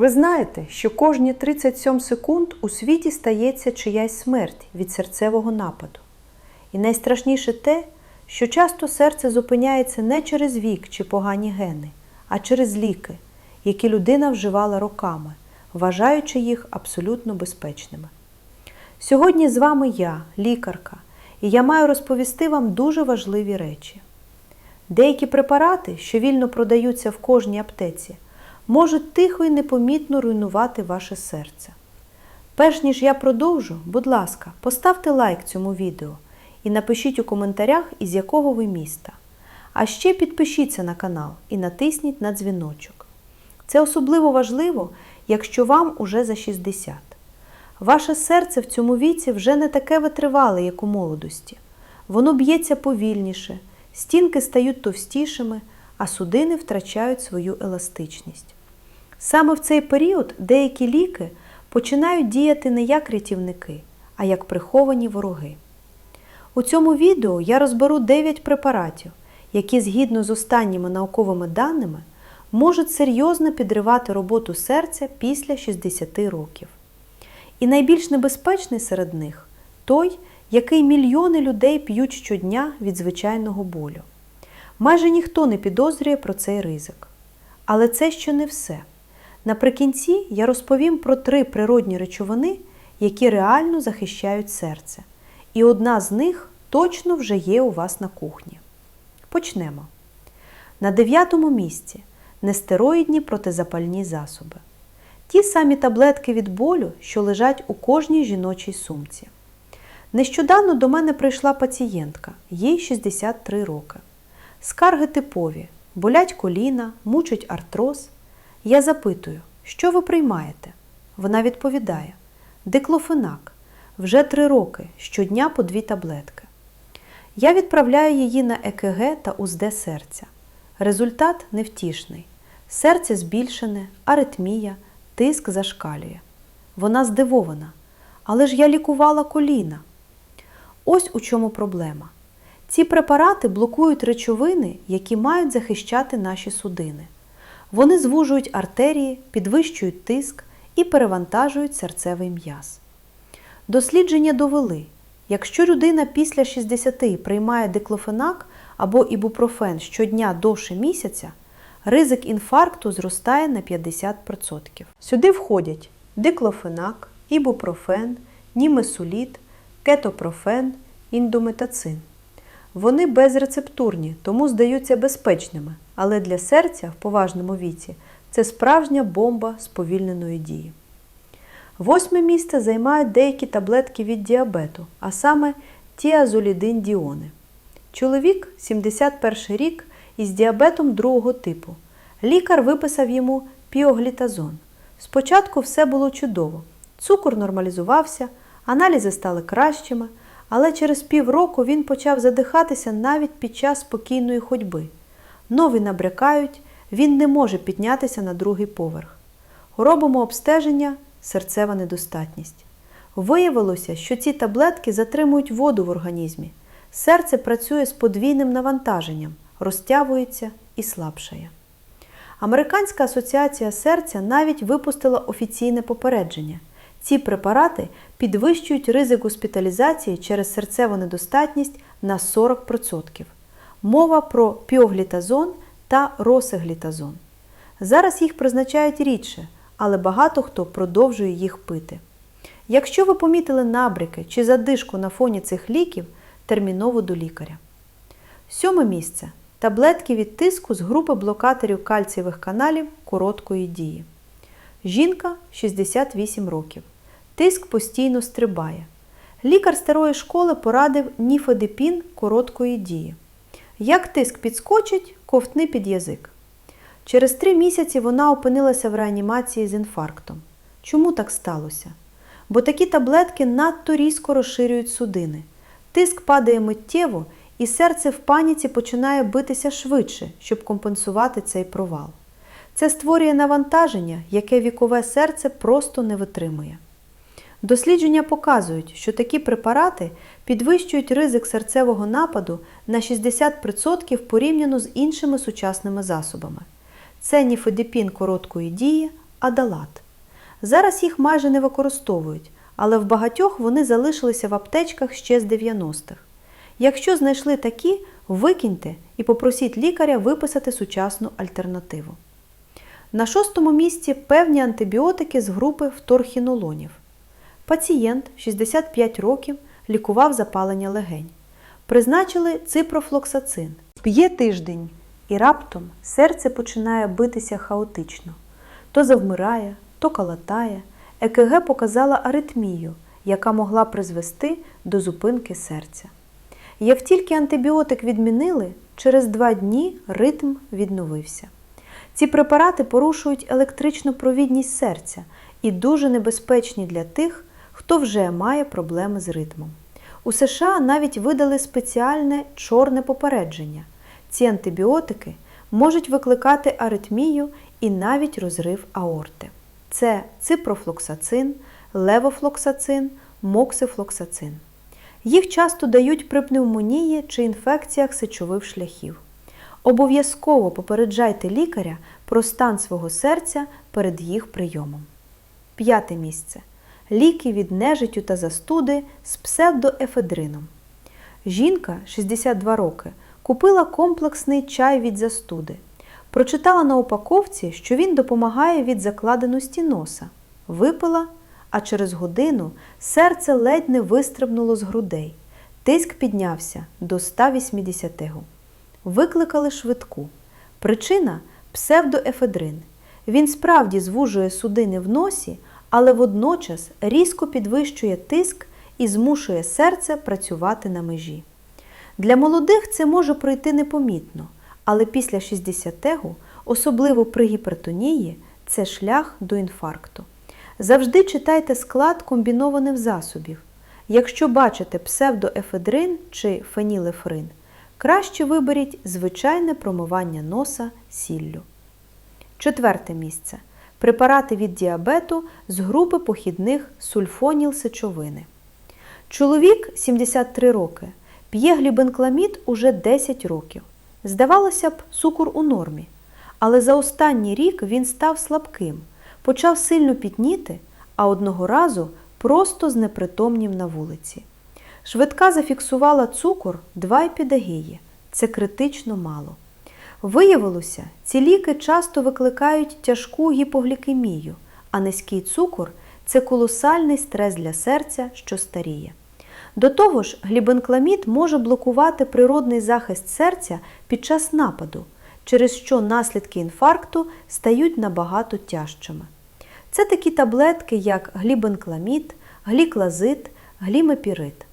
Ви знаєте, що кожні 37 секунд у світі стається чиясь смерть від серцевого нападу. І найстрашніше те, що часто серце зупиняється не через вік чи погані гени, а через ліки, які людина вживала роками, вважаючи їх абсолютно безпечними. Сьогодні з вами я, лікарка, і я маю розповісти вам дуже важливі речі. Деякі препарати, що вільно продаються в кожній аптеці, можуть тихо і непомітно руйнувати ваше серце. Перш ніж я продовжу, будь ласка, поставте лайк цьому відео і напишіть у коментарях, із якого ви міста. А ще підпишіться на канал і натисніть на дзвіночок. Це особливо важливо, якщо вам уже за 60. Ваше серце в цьому віці вже не таке витривале, як у молодості. Воно б'ється повільніше, стінки стають товстішими, а судини втрачають свою еластичність. Саме в цей період деякі ліки починають діяти не як рятівники, а як приховані вороги. У цьому відео я розберу 9 препаратів, які згідно з останніми науковими даними можуть серйозно підривати роботу серця після 60 років. І найбільш небезпечний серед них той, який мільйони людей п'ють щодня від звичайного болю. Майже ніхто не підозрює про цей ризик. Але це ще не все. Наприкінці я розповім про три природні речовини, які реально захищають серце. І одна з них точно вже є у вас на кухні. Почнемо. На дев'ятому місці нестероїдні протизапальні засоби. Ті самі таблетки від болю, що лежать у кожній жіночій сумці. Нещодавно до мене прийшла пацієнтка, їй 63 роки. Скарги типові, болять коліна, мучить артроз. Я запитую, що ви приймаєте? Вона відповідає: Диклофенак. Вже три роки, щодня по дві таблетки. Я відправляю її на ЕКГ та УЗД серця. Результат невтішний. Серце збільшене, аритмія, тиск зашкалює. Вона здивована. Але ж я лікувала коліна. Ось у чому проблема. Ці препарати блокують речовини, які мають захищати наші судини. Вони звужують артерії, підвищують тиск і перевантажують серцевий м'яз. Дослідження довели, якщо людина після 60 приймає диклофенак або ібупрофен щодня довше місяця, ризик інфаркту зростає на 50%. Сюди входять диклофенак, ібупрофен, німесуліт, кетопрофен, індометацин. Вони безрецептурні, тому здаються безпечними, але для серця в поважному віці це справжня бомба сповільненої дії. Восьме місце займають деякі таблетки від діабету, а саме тіазолідин діони. Чоловік 71 рік із діабетом другого типу. Лікар виписав йому піоглітазон. Спочатку все було чудово. Цукор нормалізувався, аналізи стали кращими, але через півроку він почав задихатися навіть під час спокійної ходьби. Нові набрякають, він не може піднятися на другий поверх. Робимо обстеження, серцева недостатність. Виявилося, що ці таблетки затримують воду в організмі. Серце працює з подвійним навантаженням, розтягується і слабшає. Американська асоціація серця навіть випустила офіційне попередження. Ці препарати підвищують ризик госпіталізації через серцеву недостатність на 40%. Мова про піоглітазон та росеглітазон. Зараз їх призначають рідше, але багато хто продовжує їх пити. Якщо ви помітили набряки чи задишку на фоні цих ліків, терміново до лікаря. Сьоме місце таблетки від тиску з групи блокаторів кальцієвих каналів короткої дії. Жінка 68 років. Тиск постійно стрибає. Лікар старої школи порадив ніфедипін короткої дії. Як тиск підскочить, ковтни під язик. Через три місяці вона опинилася в реанімації з інфарктом. Чому так сталося? Бо такі таблетки надто різко розширюють судини. Тиск падає миттєво, і серце в паніці починає битися швидше, щоб компенсувати цей провал. Це створює навантаження, яке вікове серце просто не витримує. Дослідження показують, що такі препарати підвищують ризик серцевого нападу на 60% порівняно з іншими сучасними засобами. Це ніфедипін короткої дії, Адалат. Зараз їх майже не використовують, але в багатьох вони залишилися в аптечках ще з 90-х. Якщо знайшли такі, викиньте і попросіть лікаря виписати сучасну альтернативу. На шостому місці певні антибіотики з групи вторхінолонів. Пацієнт 65 років лікував запалення легень. Призначили ципрофлоксацин. П'є тиждень, і раптом серце починає битися хаотично. То завмирає, то калатає. ЕКГ показала аритмію, яка могла призвести до зупинки серця. Як тільки антибіотик відмінили, через два дні ритм відновився. Ці препарати порушують електричну провідність серця і дуже небезпечні для тих, хто вже має проблеми з ритмом. У США навіть видали спеціальне чорне попередження. Ці антибіотики можуть викликати аритмію і навіть розрив аорти. Це ципрофлоксацин, левофлоксацин, моксифлоксацин. Їх часто дають при пневмонії чи інфекціях сечових шляхів. Обов'язково попереджайте лікаря про стан свого серця перед їх прийомом. П'яте місце. Ліки від нежиттю та застуди з псевдоефедрином. Жінка 62 роки купила комплексний чай від застуди. Прочитала на упаковці, що він допомагає від закладеності носа. Випила, а через годину серце ледь не вистрибнуло з грудей. Тиск піднявся до 180 гу. Викликали швидку. Причина псевдоефедрин. Він справді звужує судини в носі, але водночас різко підвищує тиск і змушує серце працювати на межі. Для молодих це може пройти непомітно, але після 60-го, особливо при гіпертонії, це шлях до інфаркту. Завжди читайте склад комбінованих засобів. Якщо бачите псевдоефедрин чи фенілефрин, краще виберіть звичайне промивання носа сіллю. Четверте місце. Препарати від діабету з групи похідних сульфоніл сечовини. Чоловік 73 роки. П'є глібенкламід уже 10 років. Здавалося б, цукор у нормі. Але за останній рік він став слабким, почав сильно пітніти, а одного разу просто знепритомнів на вулиці. Швидка зафіксувала цукор 2 епідагії. Це критично мало. Виявилося, ці ліки часто викликають тяжку гіпоглікемію, а низький цукор це колосальний стрес для серця, що старіє. До того ж, глібенкламід може блокувати природний захист серця під час нападу, через що наслідки інфаркту стають набагато тяжчими. Це такі таблетки, як глібенкламід, гліклазит, глімепірид.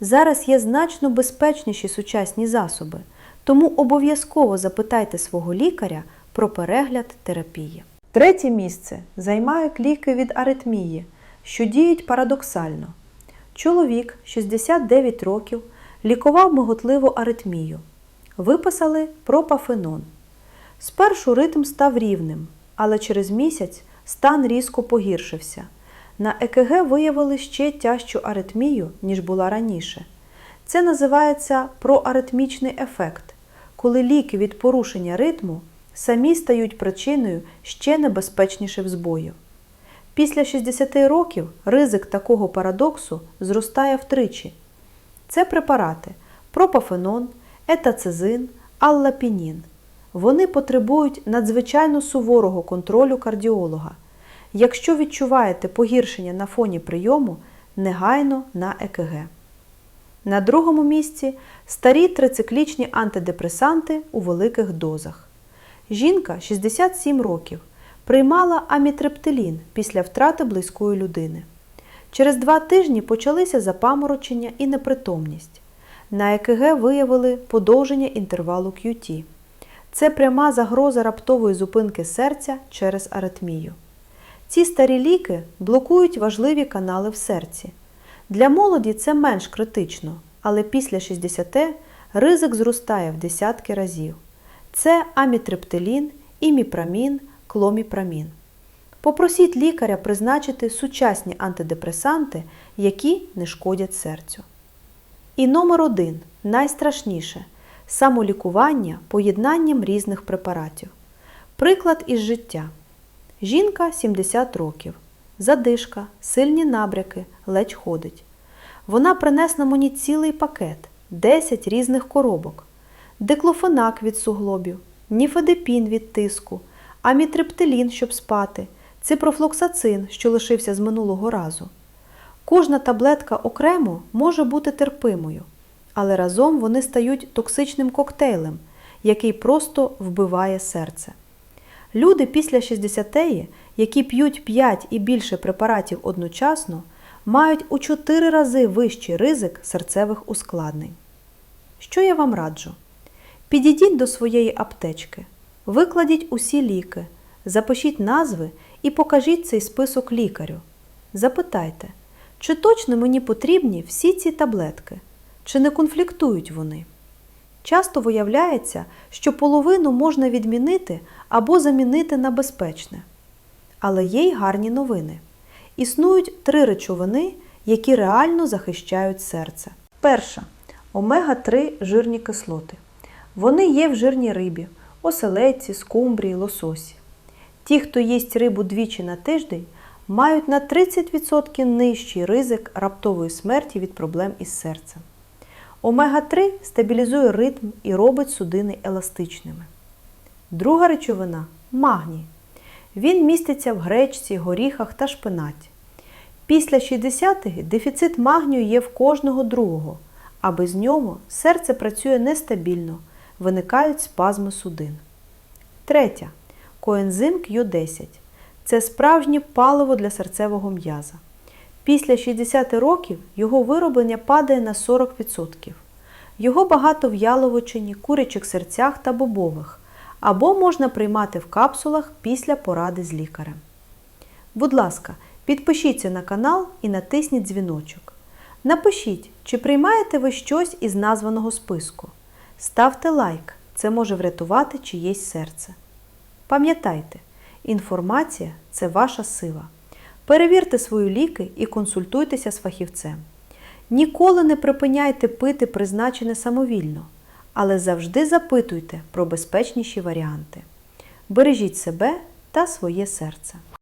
Зараз є значно безпечніші сучасні засоби, тому обов'язково запитайте свого лікаря про перегляд терапії. Третє місце займають ліки від аритмії, що діють парадоксально. Чоловік 69 років лікував миготливу аритмію. Виписали пропафенон. Спершу ритм став рівним, але через місяць стан різко погіршився. На ЕКГ виявили ще тяжчу аритмію, ніж була раніше. Це називається проаритмічний ефект, коли ліки від порушення ритму самі стають причиною ще небезпечніших збоїв. Після 60 років ризик такого парадоксу зростає втричі. Це препарати пропафенон, етацизин, аллапінін. Вони потребують надзвичайно суворого контролю кардіолога. Якщо відчуваєте погіршення на фоні прийому, негайно на ЕКГ. На другому місці старі трициклічні антидепресанти у великих дозах. Жінка 67 років приймала амітрептилін після втрати близької людини. Через два тижні почалися запаморочення і непритомність. На ЕКГ виявили подовження інтервалу QT. Це пряма загроза раптової зупинки серця через аритмію. Ці старі ліки блокують важливі канали в серці. Для молоді це менш критично, але після 60 ризик зростає в десятки разів. Це амітрептилін, іміпрамін, кломіпрамін. Попросіть лікаря призначити сучасні антидепресанти, які не шкодять серцю. І номер один найстрашніше самолікування поєднанням різних препаратів. Приклад із життя. Жінка 70 років. Задишка, сильні набряки, ледь ходить. Вона принесла мені цілий пакет 10 різних коробок. Деклофенак від суглобів, ніфедепін від тиску, амітриптилін, щоб спати, ципрофлоксацин, що лишився з минулого разу. Кожна таблетка окремо може бути терпимою, але разом вони стають токсичним коктейлем, який просто вбиває серце. Люди після 60-ї, які п'ють 5 і більше препаратів одночасно, мають у 4 рази вищий ризик серцевих ускладнень. Що я вам раджу? Підійдіть до своєї аптечки, викладіть усі ліки, запишіть назви і покажіть цей список лікарю. Запитайте, чи точно мені потрібні всі ці таблетки, чи не конфліктують вони? Часто виявляється, що половину можна відмінити або замінити на безпечне. Але є й гарні новини. Існують три речовини, які реально захищають серце. Перша омега-3 жирні кислоти. Вони є в жирній рибі, оселедці, скумбрії, лососі. Ті, хто їсть рибу двічі на тиждень, мають на 30% нижчий ризик раптової смерті від проблем із серцем. Омега-3 стабілізує ритм і робить судини еластичними. Друга речовина магній. Він міститься в гречці, горіхах та шпинаті. Після 60-х дефіцит магнію є в кожного другого, а без нього серце працює нестабільно, виникають спазми судин. Третя коензим Q10. Це справжнє паливо для серцевого м'яза. Після 60 років його вироблення падає на 40%. Його багато в яловичині, курячих серцях та бобових, або можна приймати в капсулах після поради з лікарем. Будь ласка, підпишіться на канал і натисніть дзвіночок. Напишіть, чи приймаєте ви щось із названого списку. Ставте лайк, це може врятувати чиєсь серце. Пам'ятайте, інформація це ваша сила. Перевірте свої ліки і консультуйтеся з фахівцем. Ніколи не припиняйте пити призначене самовільно, але завжди запитуйте про безпечніші варіанти. Бережіть себе та своє серце.